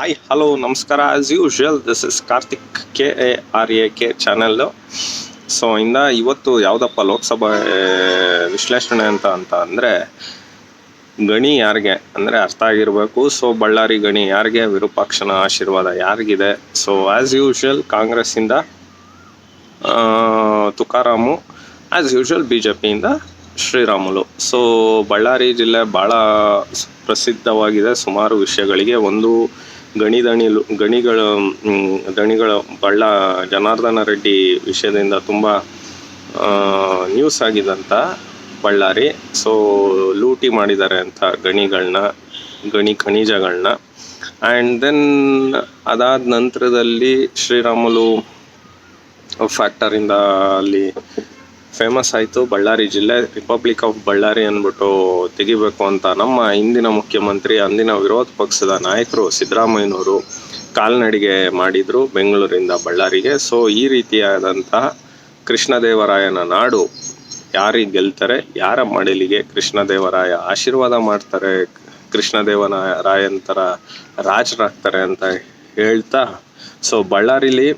Hi hello ನಮಸ್ಕಾರ. As usual this is Karthik K A R A K channel so ಇಂದ ಇವತ್ತು ಯಾವುದಪ್ಪ ಲೋಕಸಭಾ ವಿಶ್ಲೇಷಣೆ ಅಂತ ಅಂತ ಅಂದರೆ ಗಣಿ ಯಾರಿಗೆ ಅಂದರೆ ಅರ್ಥ ಆಗಿರಬೇಕು. ಸೊ ಬಳ್ಳಾರಿ ಗಣಿ ಯಾರಿಗೆ? ವಿರೂಪಾಕ್ಷನ ಆಶೀರ್ವಾದ ಯಾರಿಗಿದೆ? So as usual ಕಾಂಗ್ರೆಸ್ಸಿಂದ Tukaram as usual B J ಪಿಯಿಂದ Sriramulu. So Ballari ಜಿಲ್ಲೆ ಭಾಳ ಪ್ರಸಿದ್ಧವಾಗಿದೆ ಸುಮಾರು ವಿಷಯಗಳಿಗೆ. ಒಂದು ಗಣಿ ದಣಿಲು ಗಣಿಗಳ ದಣಿಗಳ ಬಳ್ಳ ಜನಾರ್ದನ ರೆಡ್ಡಿ ವಿಷಯದಿಂದ ತುಂಬ ನ್ಯೂಸ್ ಆಗಿದಂಥ ಬಳ್ಳಾರಿ. ಸೊ ಲೂಟಿ ಮಾಡಿದ್ದಾರೆ ಅಂತ ಗಣಿಗಳನ್ನ ಗಣಿ ಖನಿಜಗಳನ್ನ ಆ್ಯಂಡ್ ದೆನ್ ಅದಾದ ನಂತರದಲ್ಲಿ ಶ್ರೀರಾಮುಲು ಫ್ಯಾಕ್ಟರಿಂದ ಅಲ್ಲಿ ಫೇಮಸ್ ಆಯಿತು. ಬಳ್ಳಾರಿ ಜಿಲ್ಲೆ ರಿಪಬ್ಲಿಕ್ ಆಫ್ ಬಳ್ಳಾರಿ ಅಂದ್ಬಿಟ್ಟು ತೆಗಿಬೇಕು ಅಂತ ನಮ್ಮ ಹಿಂದಿನ ಮುಖ್ಯಮಂತ್ರಿ, ಅಂದಿನ ವಿರೋಧ ಪಕ್ಷದ ನಾಯಕರು ಸಿದ್ದರಾಮಯ್ಯನವರು ಕಾಲ್ನಡಿಗೆ ಮಾಡಿದರು ಬೆಂಗಳೂರಿಂದ ಬಳ್ಳಾರಿಗೆ. ಸೊ ಈ ರೀತಿಯಾದಂತಹ ಕೃಷ್ಣದೇವರಾಯನ ನಾಡು ಯಾರಿಗೆ ಗೆಲ್ತಾರೆ, ಯಾರ ಮಡಿಲಿಗೆ ಕೃಷ್ಣದೇವರಾಯ ಆಶೀರ್ವಾದ ಮಾಡ್ತಾರೆ ಕೃಷ್ಣದೇವರಾಯನ್ ಥರ ರಾಜರಾಗ್ತಾರೆ ಅಂತ ಹೇಳ್ತಾ ಸೊ ಬಳ್ಳಾರಿಲಿ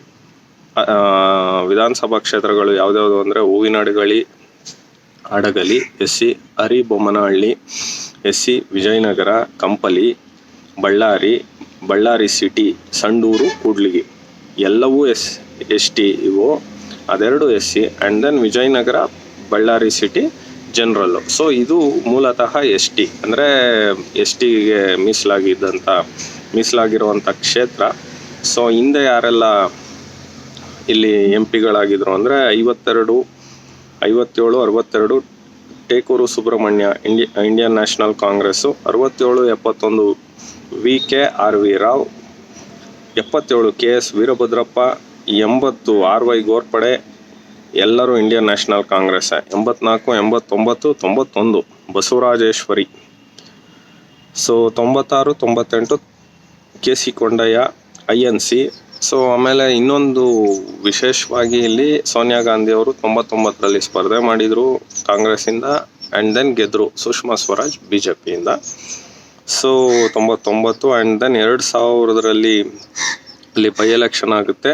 ವಿಧಾನಸಭಾ ಕ್ಷೇತ್ರಗಳು ಯಾವ್ದ್ಯಾವ್ದು ಅಂದರೆ Hoovinahadagali Hadagali S C Haribommanahalli S C Vijayanagara, Kampli, Ballari Ballari city, Sandur, Kudligi. ಎಲ್ಲವೂ ಎಸ್ ಎಸ್ ಟಿ ಇವು. ಅದೆರಡು S C and then Vijayanagara, Ballari city general so ಇದು ಮೂಲತಃ ಎಸ್ ಟಿ ಅಂದರೆ ಎಸ್ ಟಿಗೆ ಮೀಸಲಾಗಿದ್ದಂಥ, ಮೀಸಲಾಗಿರುವಂಥ ಕ್ಷೇತ್ರ. ಸೊ ಹಿಂದೆ ಯಾರೆಲ್ಲ ಇಲ್ಲಿ ಎಂ ಪಿಗಳಾಗಿದ್ರು ಅಂದರೆ ಐವತ್ತೆರಡು, ಐವತ್ತೇಳು, ಅರವತ್ತೆರಡು, ಟೇಕೂರು ಸುಬ್ರಹ್ಮಣ್ಯ, ಇಂಡಿ, ಇಂಡಿಯನ್ ನ್ಯಾಷನಲ್ ಕಾಂಗ್ರೆಸ್ಸು, ಅರವತ್ತೇಳು, ಎಪ್ಪತ್ತೊಂದು V K R V Rao, ಎಪ್ಪತ್ತೇಳು ಕೆ ಎಸ್ ವೀರಭದ್ರಪ್ಪ, ಎಂಬತ್ತು ಆರ್ ವೈ ಗೋರ್ಪಡೆ, ಎಲ್ಲರೂ ಇಂಡಿಯನ್ ನ್ಯಾಷನಲ್ ಕಾಂಗ್ರೆಸ್ ಎಂಬತ್ನಾಲ್ಕು, ಎಂಬತ್ತೊಂಬತ್ತು, ತೊಂಬತ್ತೊಂದು ಬಸವರಾಜೇಶ್ವರಿ. ಸೊ ತೊಂಬತ್ತಾರು, ತೊಂಬತ್ತೆಂಟು K C Kondaiah, I N C so ಆಮೇಲೆ ಇನ್ನೊಂದು ವಿಶೇಷವಾಗಿ ಇಲ್ಲಿ ಸೋನಿಯಾ ಗಾಂಧಿ ಅವರು ತೊಂಬತ್ತೊಂಬತ್ತರಲ್ಲಿ ಸ್ಪರ್ಧೆ ಮಾಡಿದರು ಕಾಂಗ್ರೆಸ್ಸಿಂದ ಆ್ಯಂಡ್ ದೆನ್ ಗೆದ್ದರು ಸುಷ್ಮಾ ಸ್ವರಾಜ್ ಬಿ ಜೆ ಪಿಯಿಂದ ಸೊ ತೊಂಬತ್ತೊಂಬತ್ತು ಆ್ಯಂಡ್ ದೆನ್ ಎರಡು ಸಾವಿರದಲ್ಲಿ ಅಲ್ಲಿ ಬೈ ಎಲೆಕ್ಷನ್ ಆಗುತ್ತೆ.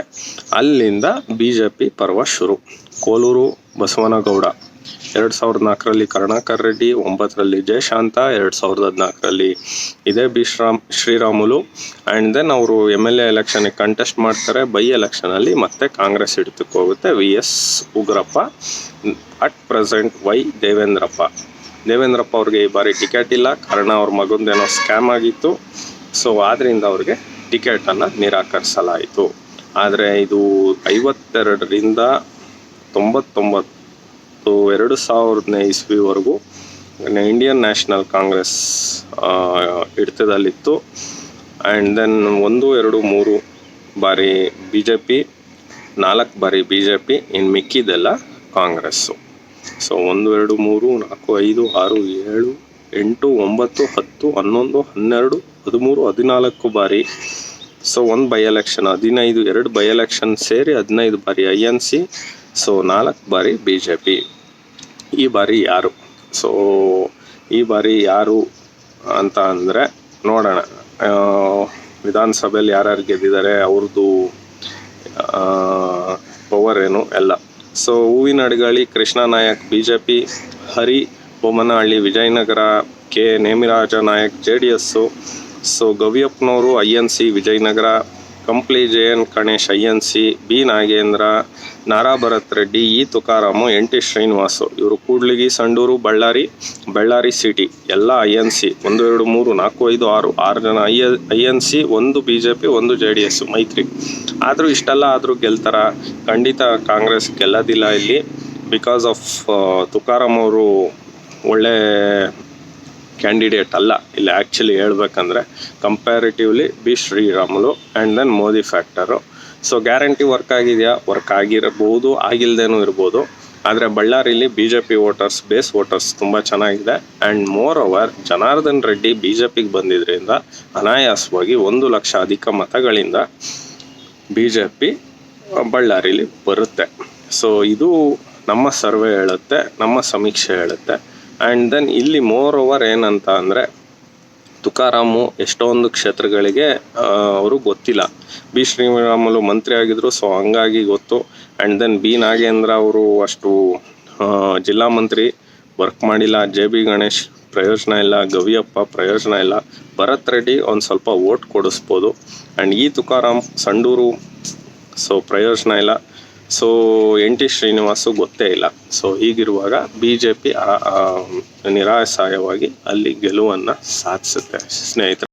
ಅಲ್ಲಿಂದ ಬಿ ಜೆ ಪಿ ಪರ್ವ ಶುರು. ಕೋಲೂರು ಬಸವನಗೌಡ. ಎರಡು ಸಾವಿರದ ನಾಲ್ಕರಲ್ಲಿ ಕರುಣಾಕರ್ ರೆಡ್ಡಿ, ಒಂಬತ್ತರಲ್ಲಿ ಜಯಶಾಂತ, ಎರಡು ಸಾವಿರದ ಹದಿನಾಲ್ಕರಲ್ಲಿ ಇದೇ ಬಿ ಶ್ರಾಮ್ ಶ್ರೀರಾಮುಲು. ಆ್ಯಂಡ್ ದೆನ್ ಅವರು ಎಂ ಎಲ್ ಎ ಎಲೆಕ್ಷನಿಗೆ ಕಂಟೆಸ್ಟ್ ಮಾಡ್ತಾರೆ. ಬೈ ಎಲೆಕ್ಷನಲ್ಲಿ ಮತ್ತೆ ಕಾಂಗ್ರೆಸ್ ಹಿಡಿತಕ್ಕೆ ಹೋಗುತ್ತೆ. V S Ugrappa at present Y Devendrappa. Devendrappa ಅವ್ರಿಗೆ ಈ ಬಾರಿ ಟಿಕೆಟ್ ಇಲ್ಲ. ಕಾರಣ ಅವ್ರ ಮಗಂದೇನೋ ಸ್ಕ್ಯಾಮ್ ಆಗಿತ್ತು. ಸೊ ಆದ್ರಿಂದ ಅವ್ರಿಗೆ ಟಿಕೆಟನ್ನು ನಿರಾಕರಿಸಲಾಯಿತು. ಆದರೆ ಇದು ಐವತ್ತೆರಡರಿಂದ ತೊಂಬತ್ತೊಂಬತ್ತು ಎರಡು ಸಾವಿರದನೇ ಇಸ್ವಿವರೆಗೂ ಇಂಡಿಯನ್ ನ್ಯಾಷನಲ್ ಕಾಂಗ್ರೆಸ್ ಹಿಡಿತದಲ್ಲಿತ್ತು. ಆ್ಯಂಡ್ ದೆನ್ ಒಂದು, ಎರಡು, ಮೂರು ಬಾರಿ ಬಿ ಜೆ ಪಿ ನಾಲ್ಕು ಬಾರಿ ಬಿ ಜೆ ಪಿ ಇನ್ನು ಮಿಕ್ಕಿದೆಲ್ಲ ಕಾಂಗ್ರೆಸ್ಸು. ಸೊ ಒಂದು, ಎರಡು, ಮೂರು, ನಾಲ್ಕು, ಐದು, ಆರು, ಏಳು, ಎಂಟು, ಒಂಬತ್ತು, ಹತ್ತು, ಹನ್ನೊಂದು, ಹನ್ನೆರಡು, ಹದಿಮೂರು, ಹದಿನಾಲ್ಕು ಬಾರಿ. ಸೊ ಒಂದು ಬೈ ಎಲೆಕ್ಷನ್ ಹದಿನೈದು, ಎರಡು ಬೈ ಎಲೆಕ್ಷನ್ ಸೇರಿ ಹದಿನೈದು ಬಾರಿ ಐ ಎನ್ ಸಿ ಸೊ ನಾಲ್ಕು ಬಾರಿ ಬಿ ಜೆ ಪಿ ಈ ಬಾರಿ ಯಾರು? ಸೊ ಈ ಬಾರಿ ಯಾರು ಅಂತ ಅಂದರೆ ನೋಡೋಣ. ವಿಧಾನಸಭೆಯಲ್ಲಿ ಯಾರ್ಯಾರು ಗೆದ್ದಿದ್ದಾರೆ, ಅವ್ರದ್ದು ಪವರ್ ಏನು? ಎಲ್ಲ. So Hoovina Hadagali Krishna Nayak B J P Hari Bommanahalli, Vijayanagara K Nemiraja Nayak J D S so ಗವಿಯಪ್ಪನವರು I N C Vijayanagara Kampli Jayan Ganesh I N C, B Nagendra, Nara Bharath Reddy, E Tukaram, N T Srinivas. ಇವರು Kudligi, Sandur, Ballari Ballari city. ಎಲ್ಲ I N C. ಒಂದು, ಎರಡು, ಮೂರು, ನಾಲ್ಕು, ಐದು, ಆರು. ಆರು ಜನ ಐ ಐ ಎನ್ ಸಿ, ಒಂದು ಬಿ ಜೆ ಪಿ ಒಂದು ಜೆ ಡಿ ಎಸ್, ಮೈತ್ರಿ. ಆದರೂ ಇಷ್ಟೆಲ್ಲ ಆದರೂ ಗೆಲ್ತಾರ. ಖಂಡಿತ ಕಾಂಗ್ರೆಸ್ ಗೆಲ್ಲೋದಿಲ್ಲ ಇಲ್ಲಿ. ಬಿಕಾಸ್ ಆಫ್ ತುಕಾರಾಮ್ ಅವರು ಒಳ್ಳೆ ಕ್ಯಾಂಡಿಡೇಟ್ ಅಲ್ಲ. ಇಲ್ಲಿ ಆ್ಯಕ್ಚುಲಿ ಹೇಳ್ಬೇಕಂದ್ರೆ comparatively B Sriramulu and then Modi factor so guarantee work ಆಗಿದೆಯಾ? ವರ್ಕ್ ಆಗಿರಬಹುದು ಆಗಿಲ್ಲದೇನೂ ಇರ್ಬೋದು. ಆದರೆ ಬಳ್ಳಾರಿಲಿ B J P voters base voters ತುಂಬ ಚೆನ್ನಾಗಿದೆ. And moreover Janardhan Reddy B J ಪಿಗೆ ಬಂದಿದ್ದರಿಂದ ಅನಾಯಾಸವಾಗಿ ಒಂದು ಲಕ್ಷ ಅಧಿಕ ಮತಗಳಿಂದ ಬಿ ಜೆ ಪಿ ಬಳ್ಳಾರಿಲಿ ಬರುತ್ತೆ. ಸೊ ಇದು ನಮ್ಮ ಸರ್ವೆ ಹೇಳುತ್ತೆ, ನಮ್ಮ ಸಮೀಕ್ಷೆ ಹೇಳುತ್ತೆ. ಆ್ಯಂಡ್ ದೆನ್ ಇಲ್ಲಿ ಮೋರ್ ಓವರ್ ಏನಂತ ಅಂದರೆ ತುಕಾರಾಮು ಎಷ್ಟೊಂದು ಕ್ಷೇತ್ರಗಳಿಗೆ ಅವರು ಗೊತ್ತಿಲ್ಲ. ಬಿ ಶ್ರೀರಾಮಲು ಮಂತ್ರಿ ಆಗಿದ್ರು ಸೊ ಹಂಗಾಗಿ ಗೊತ್ತು. ಆ್ಯಂಡ್ ದೆನ್ ಬಿ ನಾಗೇಂದ್ರ ಅವರು ಅಷ್ಟು ಜಿಲ್ಲಾ ಮಂತ್ರಿ ವರ್ಕ್ ಮಾಡಿಲ್ಲ. ಜೆ ಬಿ ಗಣೇಶ್, ಪ್ರಯೋಜನ ಇಲ್ಲ. ಗವಿಯಪ್ಪ, ಪ್ರಯೋಜನ ಇಲ್ಲ. ಭರತ್ ರೆಡ್ಡಿ ಒಂದು ಸ್ವಲ್ಪ ಓಟ್ ಕೊಡಿಸ್ಬೋದು. ಆ್ಯಂಡ್ ಈ ತುಕಾರಾಮ್, ಸಂಡೂರು ಸೊ ಪ್ರಯೋಜನ ಇಲ್ಲ. ಸೊ ಎನ್ ಟಿ ಶ್ರೀನಿವಾಸು ಗೊತ್ತೇ ಇಲ್ಲ. ಸೊ ಹೀಗಿರುವಾಗ ಬಿ ಜೆ ಪಿ ನಿರಾಸಾಯವಾಗಿ ಅಲ್ಲಿ ಗೆಲುವನ್ನು ಸಾಧಿಸುತ್ತೆ. ಸ್ನೇಹಿತರೆ.